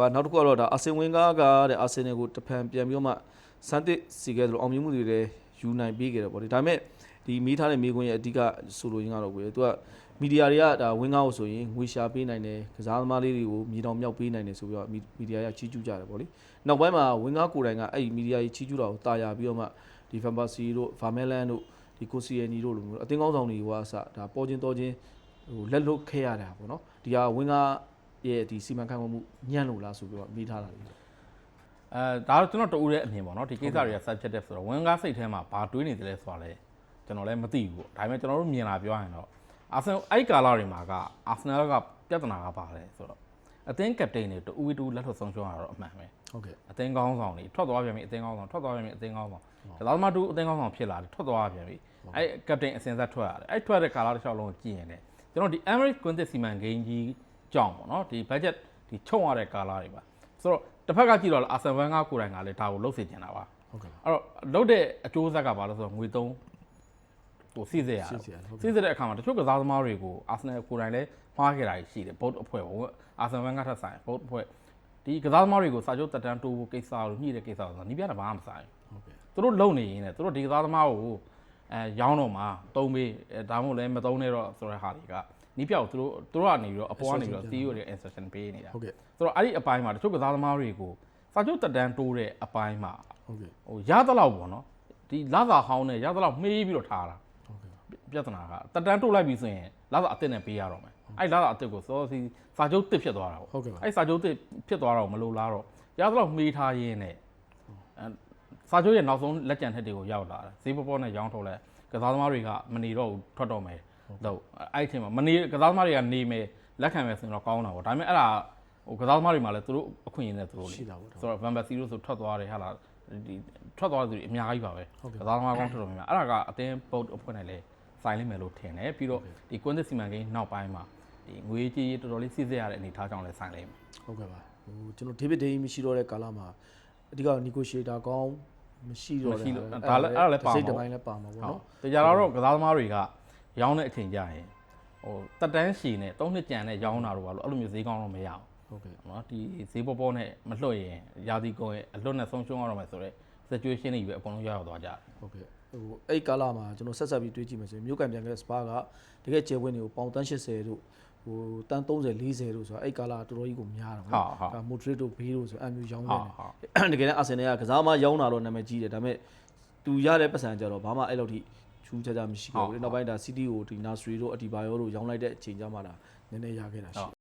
ပါနောက်တစ်ခုကတော့ဒါအာဆင်ဝင်ကားကတဲ့အာဆင်နယ်ကိုတဖန်ပြန်ပြီးတော့မှစမ်းတစ်စီခဲ့သလိုအောင်မြင်မှုတွေလည်းယူနိုင်ပြီးခဲ့တယ်ပေါ့လေဒါပေမဲ့ဒီမိထားတဲ့မိကွန်းရဲ့အဓိကဆိုလိုရင်းကတော့ကိုယ်သူကမီဒီယာတွေကဒါဝင်းကားကိုဆိုရင်ငွေရှာပေးနိုင်တယ်ကစားသမားလေးတွေကိုမြေတောင်မြောက်ပေးနိုင်တယ်ဆိုပြီးတော့မီဒီယာကချီးကျူးကြတယ်ပေါ့လေနောက်ပိုင်းမှာဝင်းကားကိုယ်တိုင်ကအဲ့ဒီမီဒီယာကြီးချီးကျူးတာကိုတာယာပြီးတော့မှဒီဖန်ပါစီတို့ဗာမဲလန်တို့ဒီကိုစီယနီတို့လိုမျိုးအတင်းကောင်းဆောင်တွေကအစဒါပေါ်ချင်းတော်ချင်းဟိုလက်လွတ်ခဲ့ရတာပေါ့နော်ဒီဟာဝင်းကား ရဲ့ဒီစီမံခန့်ခွဲမှုညံ့လို့လားဆိုပြီးတော့မိထားတာလေအဲဒါတော့ကျွန်တော်တူတဲ့အမြင်ပေါ့နော်ဒီကိစ္စတွေက subjective ဆိုတော့ဝင်ကားစိတ်ထဲမှာဘာတွေးနေတယ်လဲဆိုတာလဲကျွန်တော်လည်းမသိဘူးပေါ့ဒါပေမဲ့ကျွန်တော်တို့မြင်လာပြောရရင်တော့အာဆင်အဲ့ကာလာတွေမှာကအာဆင်နယ်ကပြဿနာကပါတယ်ဆိုတော့အသင်းကပတိန်တွေတူဝီတူလက်ထွက်ဆုံးရှုံးရတော့အမှန်ပဲဟုတ်ကဲ့အသင်းကောင်းဆောင်တွေထွက်သွားပြန်ပြီအသင်းကောင်းဆောင်ထွက်သွားပြန်ပြီအသင်းကောင်းဆောင်ဒါသမားတူအသင်းကောင်းဆောင်ဖြစ်လာတယ်ထွက်သွားပြန်ပြီအဲ့ကပတိန်အစင်ဆက်ထွက်ရတယ်အဲ့ထွက်တဲ့ကာလာတစ်လျှောက်လုံးကြည့်ရင်လည်းကျွန်တော်ဒီ Emirates Quintet စီမံကိန်းကြီး ကြောင့်ပေါ့နော်ဒီ budget ဒီချုံရတဲ့ကာလာတွေပါဆိုတော့တစ်ဖက်ကကြည့်တော့အာဆန်ဝမ်ကကိုယ်တိုင်ကလည်းဒါကိုလှုပ်စေချင်တာပါဟုတ်ကဲ့အဲ့တော့လှုပ်တဲ့အကျိုးဆက်ကဘာလဲဆိုတော့ငွေသုံးဟိုစီးစေရစီးစေရတယ်ဟုတ်ကဲ့စီးစေတဲ့အခါမှာတချို့ကစားသမားတွေကိုအာဆင်နယ်ကိုယ်တိုင်လည်းမှားခဲ့တာရှိတယ်ဘုတ်အဖွဲ့ပေါ့အာဆန်ဝမ်ကထက်ဆိုင်ဘုတ်အဖွဲ့ဒီကစားသမားတွေကိုစာချုပ်တက်တန်းတိုးဖို့ကိစ္စလို့ညှိတဲ့ကိစ္စဆိုတော့နီးပြတာဘာမှမဆိုင်ဘူးဟုတ်ကဲ့သူတို့လုံနေရင်းနဲ့သူတို့ဒီကစားသမားကို အဲရောင်းတော့မှာတုံးပေးအဲဒါမှမဟုတ်လည်းမတုံးနဲ့တော့ဆိုတဲ့ဟာတွေကနီးပြောက်သူတို့သူတို့ကနေပြီးတော့အပေါ်ကနေပြီးတော့ CEO တွေ instruction ပေးနေတာဟုတ်ကဲ့ဆိုတော့အဲ့ဒီအပိုင်းမှာတချို့ကစားသမားတွေကိုစာချုပ်တက်တန်းတိုးတဲ့အပိုင်းမှာဟုတ်ကဲ့ဟိုရသလောက်ပေါ့နော်ဒီလာသာဟောင်းနဲ့ရသလောက်မှေးပြီးတော့ထားတာဟုတ်ကဲ့ပြဿနာကတက်တန်းတိုးလိုက်ပြီဆိုရင်လာသာအစ်စ်နဲ့ပေးရတော့မယ်အဲ့လာသာအစ်စ်ကိုစောစီစာချုပ်တစ်ဖြစ်သွားတာပေါ့ဟုတ်ကဲ့ပါအဲ့စာချုပ်တစ်ဖြစ်သွားတော့မလို့လားတော့ရသလောက်မှေးထားရင်းနဲ့အဲ စာချုပ်ရဲ့နောက်ဆုံးလက်ကျန်ထက်တွေကိုရောက်လာတယ်ဈေးပေါ်ပေါ်နဲ့ရောင်းထုတ်လဲကစားသမားတွေကမနေတော့ဘူးထွက်တော့မယ်တော့အဲ့ဒီအချိန်မှာမနေကစားသမားတွေကနေမယ်လက်ခံမယ်ဆိုရင်တော့ကောင်းတာပေါ့ဒါပေမဲ့အဲ့ဒါဟိုကစားသမားတွေမှာလည်းသူတို့အခွင့်အရေးနဲ့သူတို့လေရှိတာပေါ့ဒါဆိုတော့ Van Persie တို့ဆိုထွက်သွားတယ်ဟာလားဒီထွက်သွားတဲ့သူတွေအများကြီးပါပဲဟုတ်ကဲ့ကစားသမားကောင်းထွက်တော်များများအဲ့ဒါကအတင်းပုတ်အဖွဲ့နဲ့လဲဆိုင်လိမ့်မယ်လို့ထင်တယ်ပြီးတော့ဒီကွန်းသစ်စီမံကိန်းနောက်ပိုင်းမှာဒီငွေကြေးတော်တော်လေးစစ်စစ်ရတဲ့အနေအထားကြောင့်လဲဆိုင်လိမ့်မယ်ဟုတ်ကဲ့ပါဟိုကျွန်တော် David Day မရှိတော့တဲ့ကာလမှာအဓိက negotiator ကောင်း မရှိတော့တဲ့မရှိလို့ဒါလည်းအဲ့ဒါလည်းပါမှာစိတ်တစ်ပိုင်းလည်းပါမှာပေါ့ဟုတ်နော်တရားတော့ကစားသမားတွေကရောင်းတဲ့အချိန်ကြရင်ဟိုတက်တန်းရှည်နဲ့၃နှစ်ကြံနဲ့ရောင်းတာတော့ဘာလို့အဲ့လိုမျိုးဈေးကောင်းတော့မရအောင်ဟုတ်ကဲ့နော်ဒီဈေးပေါ်ပေါ်နဲ့မလွှတ်ရင်ယာတီကုန်ရဲ့အလွတ်နဲ့ဆုံးရှုံးရတော့မယ်ဆိုတော့ situation တွေပဲအကုန်လုံးရောက်ရောက်သွားကြတယ်ဟုတ်ကဲ့ဟိုအဲ့ကာလမှာကျွန်တော်ဆက်ဆက်ပြီးတွေးကြည့်မယ်ဆိုရင်မြို့ကန်ပြန်ခဲ့တဲ့ Spa ကတကယ်ကျယ်ဝန်းတွေကိုပေါင်တန်း80တို့ ဟိုတန်း30 40တို့ဆိုတော့အဲ့ကာလကတော်တော်ကြီးကိုများတာဟုတ်နော်ဟုတ်ဒါ Madrid တို့ Bale တို့ဆိုအဲ့မျိုးရောင်းဟုနေတ်ဟုတ်တယ်တကယ်လည်းအာဆင်နယ်ကကစားမရောင်းတာတော့နာမည်ကြီးတယ်ဒါပေမဲ့သူရတဲ့ပတ်စံကြတော့ဘာမှအဲ့လိုထိချူးခြားခြားမရှိခဲ့ဘူးလေနောက်ပိုင်းဒါ City ကိုဒီ Nasri တို့အဒီဘာယောတို့ရောင်းလိုက်တဲ့အချိန်ကျမှဒါနည်းနည်းရခဲ့တာရှိတယ်